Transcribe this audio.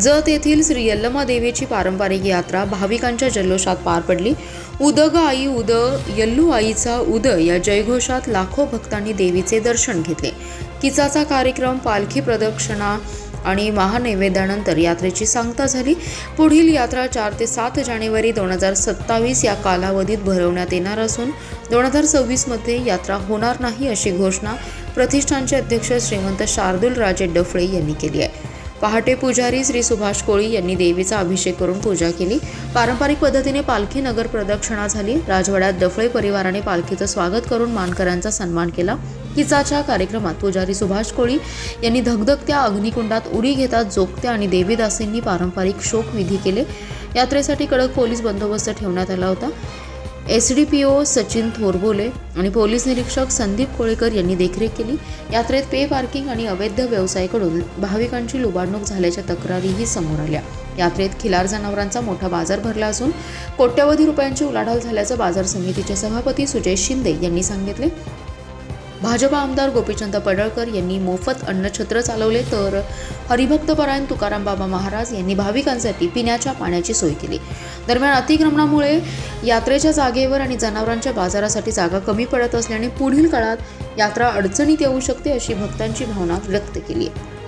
जत येथील श्री यल्लमा देवीची पारंपरिक यात्रा भाविकांच्या जल्लोषात पार पडली. उदग आई उद यल्लू आईचा उद या जयघोषात लाखो भक्तांनी देवीचे दर्शन घेतले. किचाचा कार्यक्रम पालखी प्रदक्षिणा आणि महानैवेद्यानंतर यात्रेची सांगता झाली. पुढील यात्रा चार ते सात जानेवारी दोन हजार सत्तावीस या कालावधीत भरवण्यात येणार असून दोन हजार सव्वीसमध्ये यात्रा होणार नाही अशी घोषणा प्रतिष्ठानचे अध्यक्ष श्रीमंत शार्दूल राजे डफळे यांनी केली आहे. पहाटे पुजारी श्री सुभाष कोळी यांनी देवीचा अभिषेक करून पूजा केली. पारंपरिक पद्धतीने पालखी नगर प्रदक्षिणा झाली. राजवाड्यात दफळे परिवाराने पालखीचं स्वागत करून मानकऱ्यांचा सन्मान केला. किचाच्या कार्यक्रमात पुजारी सुभाष कोळी यांनी धगधगत्या अग्निकुंडात उडी घेतात जोगत्या आणि देवीदासींनी पारंपरिक शोकविधी केले. यात्रेसाठी कडक पोलीस बंदोबस्त ठेवण्यात आला होता. S D P O Sachin Thorbole आणि पोलीस निरीक्षक संदीप कोळेकर यांनी देखरेख केली. यात्रेत पे पार्किंग आणि अवैध व्यवसायाकडून भाविकांची लुबाडणूक झाल्याच्या तक्रारीही समोर आल्या. यात्रेत खिलार जनावरांचा मोठा बाजार भरला असून कोट्यवधी रुपयांची उलाढाल झाल्याचं बाजार समितीचे सभापती सुजय शिंदे यांनी सांगितले. भाजपा आमदार गोपीचंद पडळकर यांनी मोफत अन्नछत्र चालवले तर हरिभक्तपरायण तुकाराम बाबा महाराज यांनी भाविकांसाठी पिण्याच्या पाण्याची सोय केली. दरम्यान अतिक्रमणामुळे यात्रेच्या जागेवर आणि जनावरांच्या बाजारासाठी जागा कमी पडत असल्याने पुढील काळात यात्रा अडचणीत येऊ शकते अशी भक्तांची भावना व्यक्त केली आहे.